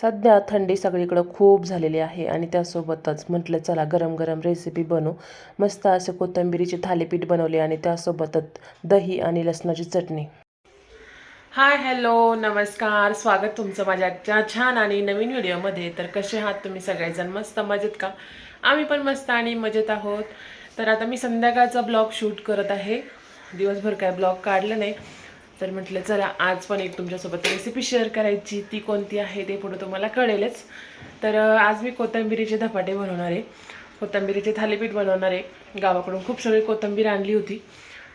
सध्या थंडी सगळीकडं खूप झालेली आहे आणि त्यासोबतच म्हटलं चला गरम गरम रेसिपी बनवू. मस्त असे कोथिंबिरीचे थालीपीठ बनवले आणि त्यासोबतच दही आणि लसणाची चटणी. हाय हॅलो नमस्कार. स्वागत तुमचं माझ्या आजच्या छान आणि नवीन व्हिडिओमध्ये. तर कसे आहात तुम्ही सगळेजण? मस्त मजेत का? आम्ही पण मस्त आणि मजेत आहोत. तर आता मी संध्याकाळचा ब्लॉग शूट करत आहे. दिवसभर काय ब्लॉग काढलं नाही. तर म्हटलं चला आज पण एक तुमच्यासोबत रेसिपी शेअर करायची. ती कोणती आहे ते पुढं तुम्हाला कळेलच. तर आज मी कोथिंबिरीचे धपाटे बनवणार आहे. कोथिंबिरीचे थालीपीठ बनवणार आहे. गावाकडून खूप सगळी कोथिंबीर आणली होती.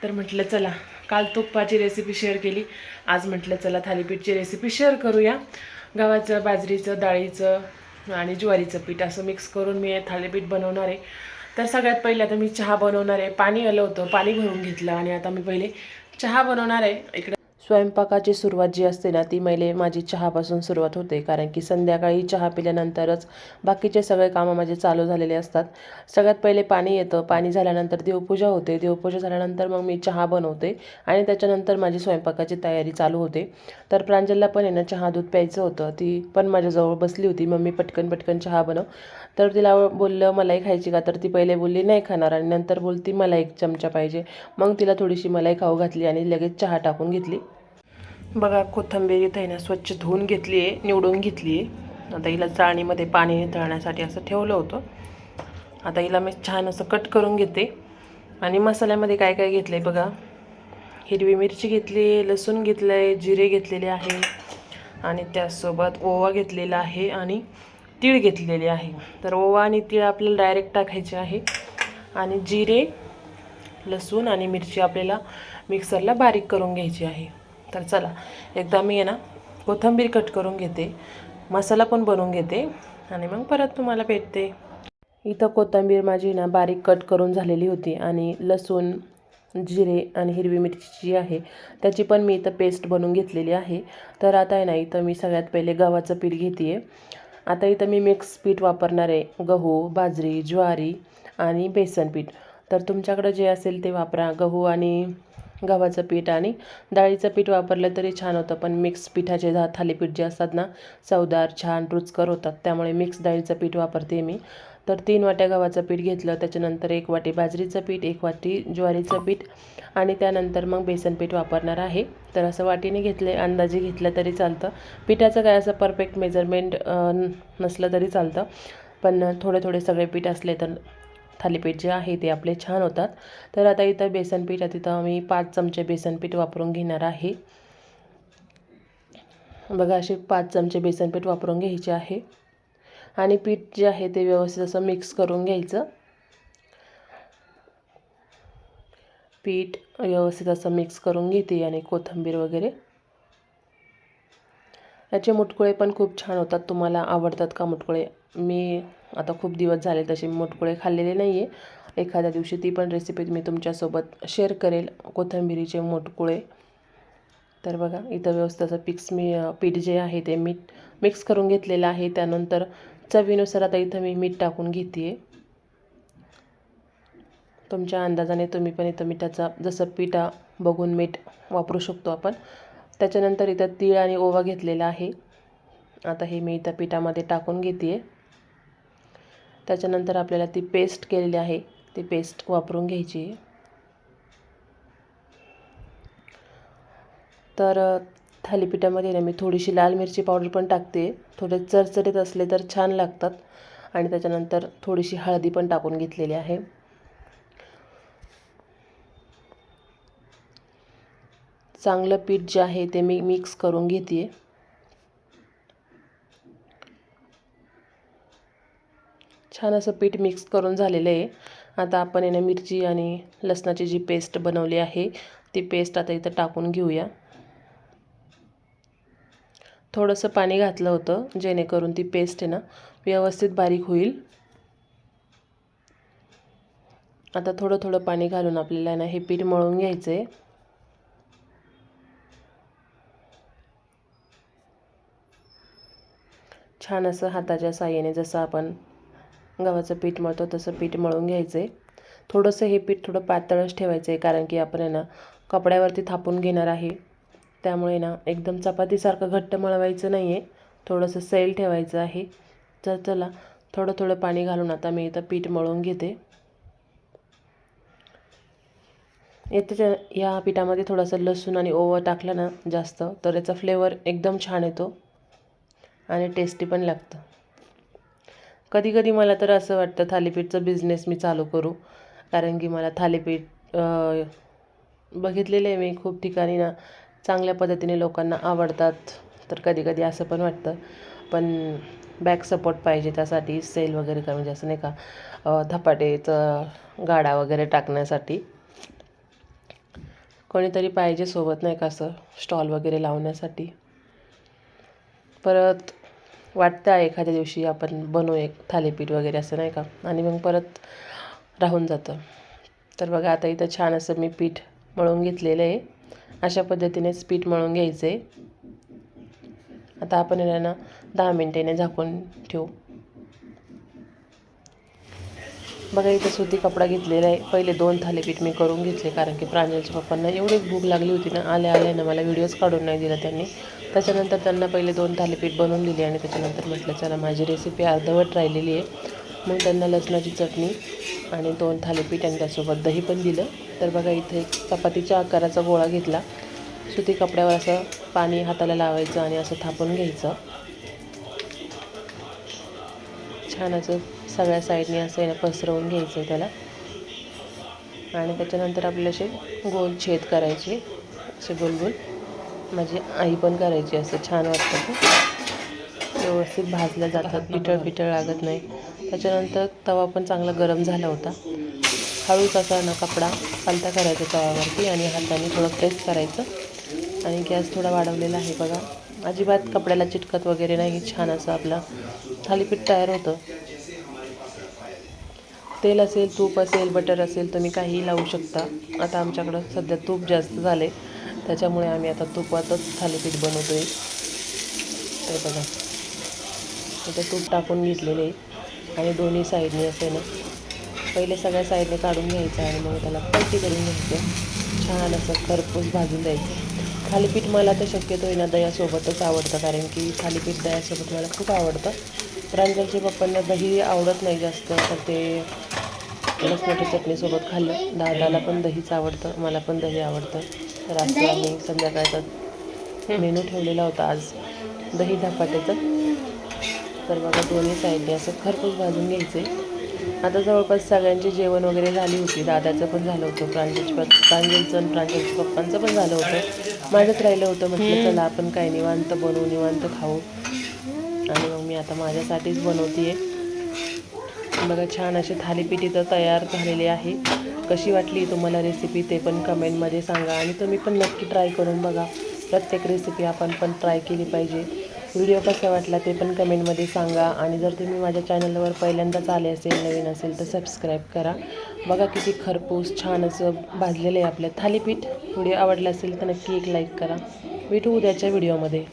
तर म्हटलं चला काल तुप्पाची रेसिपी शेअर केली. आज म्हटलं चला थालीपीठची रेसिपी शेअर करूया. गव्हाचं बाजरीचं डाळीचं आणि ज्वारीचं पीठ असं मिक्स करून मी थालीपीठ बनवणार आहे. तर सगळ्यात पहिले आता मी चहा बनवणार आहे. पाणी आलं होतं. पाणी भरून घेतलं आणि आता मी पहिले चहा बनवणार आहे. इकडे स्वयंपाकाची सुरुवात जी असते ना ती मैले माझी चहापासून सुरुवात होते. कारण की संध्याकाळी चहा पिल्यानंतरच बाकीचे सगळे कामं माझे चालू झालेले असतात. सगळ्यात पहिले पाणी येतं. पाणी झाल्यानंतर देवपूजा होते. देवपूजा झाल्यानंतर मग मी चहा बनवते आणि त्याच्यानंतर माझी स्वयंपाकाची तयारी चालू होते. तर प्रांजलला पण आहे ना चहा दूध प्यायचं होतं. ती पण माझ्याजवळ बसली होती. मम्मी पटकन पटकन चहा बनव तर तिला बोललं मलाई खायची का? तर ती पहिले बोलली नाही खाणार. आणि नंतर बोलती मला एक चमचा पाहिजे. मग तिला थोडीशी मलाई खाऊ घातली आणि लगेच चहा टाकून घेतली. बघा कोथंबीर इथं आहे ना स्वच्छ धुवून घेतली आहे निवडून घेतली आहे आता हिला चाळणीमध्ये पाणी नितळण्यासाठी असं ठेवलं होतं. आता हिला मी छान असं कट करून घेते. आणि मसाल्यामध्ये काय काय घेतलं आहे बघा? हिरवी मिरची घेतली आहे लसूण घेतलं आहे जिरे घेतलेले आहे. आणि त्यासोबत ओवा घेतलेला आहे आणि तीळ घेतलेले आहे. तर ओवा आणि तीळ आपल्याला डायरेक्ट टाकायचे आहे. आणि जिरे लसूण आणि मिरची आपल्याला मिक्सरला बारीक करून घ्यायची आहे. तर चला एकदा मी आहे ना कोथिंबीर कट करून घेते मसाला पण बनवून घेते आणि मग परत तुम्हाला भेटते. इथं कोथिंबीर माझी ना बारीक कट करून झालेली होती आणि लसूण जिरे आणि हिरवी मिरची जी आहे त्याची पण मी इथं पेस्ट बनवून घेतलेली आहे. तर आता आहे ना इथं मी सगळ्यात पहिले गव्हाचं पीठ घेते आहे आता इथं मी मिक्स पीठ वापरणार आहे गहू बाजरी ज्वारी आणि बेसन पीठ. तर तुमच्याकडं जे असेल ते वापरा गहू आणि गव्हाचं पीठ आणि डाळीचं पीठ वापरलं तरी छान होतं. पण मिक्स पिठाचे जा थालीपीठ जे असतात ना चवदार छान रुचकर होतात. त्यामुळे मिक्स डाळीचं पीठ वापरते मी. तर तीन वाट्या गव्हाचं पीठ घेतलं. त्याच्यानंतर एक वाटी बाजरीचं पीठ एक वाटी ज्वारीचं पीठ आणि त्यानंतर मग बेसन पीठ वापरणार आहे. तर असं वाटीने घेतले अंदाजे घेतलं तरी चालतं. पिठाचं काय असं परफेक्ट मेजरमेंट नसलं तरी चालतं. पण थोडे थोडे सगळे पीठ असले तर थालीपीठ जे आहे ते आपले छान होतात. तर आता इथं बेसनपीठ आहे तिथं मी पाच चमचे बेसनपीठ वापरून घेणार आहे. बघा असे पाच चमचे बेसनपीठ वापरून घ्यायचे आहे. आणि पीठ जे आहे ते व्यवस्थित असं मिक्स करून घ्यायचं. पीठ व्यवस्थित असं मिक्स करून घेते आणि कोथिंबीर वगैरे. याचे मुटकुळे पण खूप छान होतात तुम्हाला आवडतात का मुटकुळे? मी आता खूप दिवस झाले तसे मोठपुळे खाल्लेले नाही आहे एखाद्या दिवशी ती पण रेसिपी मी तुमच्यासोबत शेअर करेल कोथिंबिरीचे मोठकुळे. तर बघा इथं व्यवस्थित असं पिक्स मी पीठ जे आहे ते मीठ मिक्स करून घेतलेलं आहे. त्यानंतर चवीनुसार आता इथं मी मीठ टाकून घेते आहे तुमच्या अंदाजाने तुम्ही पण इथं मिठाचा जसं पिठा बघून मीठ वापरू शकतो आपण. त्याच्यानंतर इथं तीळ आणि ओवा घेतलेला आहे. आता हे मी इथं पिठामध्ये टाकून घेते आहे त्याच्यानंतर आपल्याला ती पेस्ट केलेली आहे. ती पेस्ट वापरून घ्यायची. आहे तर थालीपीठामध्ये ना मी थोडीशी लाल मिरची पावडर पण टाकते. थोडे चरचरीत असले तर छान लागतात. आणि त्याच्यानंतर थोडीशी हळदी पण टाकून घेतलेली आहे. चांगलं पीठ जे आहे ते मी मिक्स करून घेते छान असं पीठ मिक्स करून झालेलं आहे. आता आपण याने मिरची आणि लसणाची जी पेस्ट बनवली आहे ती पेस्ट आता इथं टाकून घेऊया. थोडंसं पाणी घातलं होतं जेणेकरून ती पेस्ट आहे ना व्यवस्थित बारीक होईल. आता थोडं थोडं पाणी घालून आपल्याला ना हे पीठ मळून घ्यायचं आहे छान असं हाताच्या साह्याने जसं आपण गव्हाचं पीठ मळतो तसं पीठ मळून घ्यायचं आहे थोडंसं हे पीठ थोडं पातळच ठेवायचं आहे कारण की आपण आहे ना कपड्यावरती थापून घेणार आहे. त्यामुळे ना एकदम चपातीसारखं घट्ट मळवायचं नाही आहे थोडंसं सैल ठेवायचं आहे. तर चला थोडं थोडं पाणी घालून आता मी इथं पीठ मळून घेते. येते या पिठामध्ये थोडंसं लसूण आणि ओवा टाकलं ना जास्त तर याचा फ्लेवर एकदम छान येतो. आणि टेस्टी पण लागतं. कधी कधी मला तर असं वाटतं थालीपीठचं बिझनेस मी चालू करू. कारण की मला थालीपीठ बघितलेलं आहे मी खूप ठिकाणी ना चांगल्या पद्धतीने लोकांना आवडतात. तर कधी कधी असं पण वाटतं. पण बॅक सपोर्ट पाहिजे त्यासाठी सेल वगैरे का म्हणजे असं नाही का धपाटेचं गाडा वगैरे टाकण्यासाठी. कोणीतरी पाहिजे सोबत नाही का असं स्टॉल वगैरे लावण्यासाठी. परत वाटतं आहे एखाद्या दिवशी आपण बनवू एक थालीपीठ वगैरे असं नाही का? आणि मग परत राहून जातं. तर बघा आता इथं छान असं मी पीठ मळून घेतलेलं आहे. अशा पद्धतीनेच पीठ मळून घ्यायचं आहे आता आपण याला ना दहा मिनटाने झाकून ठेवू. बघा इथं सुती कपडा घेतलेला आहे. पहिले दोन थालीपीठ मी करून घेतले कारण की प्रांजलच्या पप्पांना एवढी भूक लागली होती ना. आल्या आल्या ना मला व्हिडिओज काढून नाही दिला त्यांनी. त्याच्यानंतर त्यांना पहिले दोन थालीपीठ बनवून दिली आणि त्याच्यानंतर म्हटलं चला माझी रेसिपी अर्धवट राहिलेली आहे. मग त्यांना लसणाची चटणी आणि दोन थालीपीठ आणि त्यासोबत दही पण दिलं. तर बघा इथे एक चपातीच्या आकाराचा गोळा घेतला. सुती कपड्यावर असं पाणी हाताला लावायचं आणि असं थापून घ्यायचं. छान असं सगळ्या साईडने असं आहे ना पसरवून घ्यायचं आहे त्याला. आणि त्याच्यानंतर आपले असे गोल छेद करायचे असे गोल गोल माझी आई पण करायची असं छान वाटतं ते व्यवस्थित भाजल्या जातात पिठळ पिठळ लागत नाही. त्याच्यानंतर तवा पण चांगला गरम झाला होता. हळूच असा ना कपडा पालता करायचा तव्यावरती आणि हाताने थोडं प्रेस करायचं. आणि गॅस थोडा वाढवलेला आहे बघा. अजिबात कपड्याला चिटकत वगैरे नाही छान असं आपलं थालीपीठ तयार होतं. तेल असेल तूप असेल बटर असेल तुम्ही काहीही लावू शकता. आता आमच्याकडं सध्या तूप जास्त झाले त्याच्यामुळे आम्ही आता तुपातच थालीपीठ बनवतो आहे ते बघा. आता तूप टाकून घेतलेले आहे. आणि दोन्ही साईडने असे ना पहिले सगळ्या साईडने काढून घ्यायचं आणि मग त्याला पलटी करून घ्यायचं. छान असं खरपूस भाजून द्यायचं. थालीपीठ मला तर शक्यतो आहे ना दह्यासोबतच आवडतं. कारण की थालीपीठ दह्यासोबत मला खूप आवडतं. प्रांजलच्या पप्पांना दही आवडत नाही जास्त तर ते लसणाच्या चटणीसोबत खाल्लं. दादाला पण दहीच आवडतं मला पण दही आवडतं. तर असं आम्ही संध्याकाळचा मेनू ठेवलेला होता. आज दही धपाट्याचं. तर बघा दोन्ही साईडने असं खरपूस भाजून घ्यायचे. आता जवळपास सगळ्यांचे जेवण वगैरे झाली होती. दादाचं पण झालं होतं. प्रांजलच्या प प्रांजलचं आणि प्रांजलच्या पप्पांचं पण झालं होतं. माझंच राहिलं होतं. म्हटलं चला आपण काय निवांत बनवू निवांत खाऊ. आणि मग मी आता माझ्यासाठीच बनवते आहे बघा छान अशी थालीपीठ इथं तयार झालेली आहे. कशी वाटली तुम्हाला रेसिपी ते पण कमेंटमध्ये सांगा आणि तुम्ही पण नक्की ट्राय करून बघा. प्रत्येक रेसिपी आपण पण ट्राय केली पाहिजे. व्हिडिओ कसा वाटला ते पण कमेंटमध्ये सांगा आणि जर तुम्ही माझ्या चॅनलवर पहिल्यांदाच आले असेल नवीन असेल तर सबस्क्राईब करा. बघा किती खरपूस छान असं भाजलेलं आहे आपलं थालीपीठ. व्हिडिओ आवडला असेल तर नक्की एक लाईक करा. भेटू उद्याच्या व्हिडिओमध्ये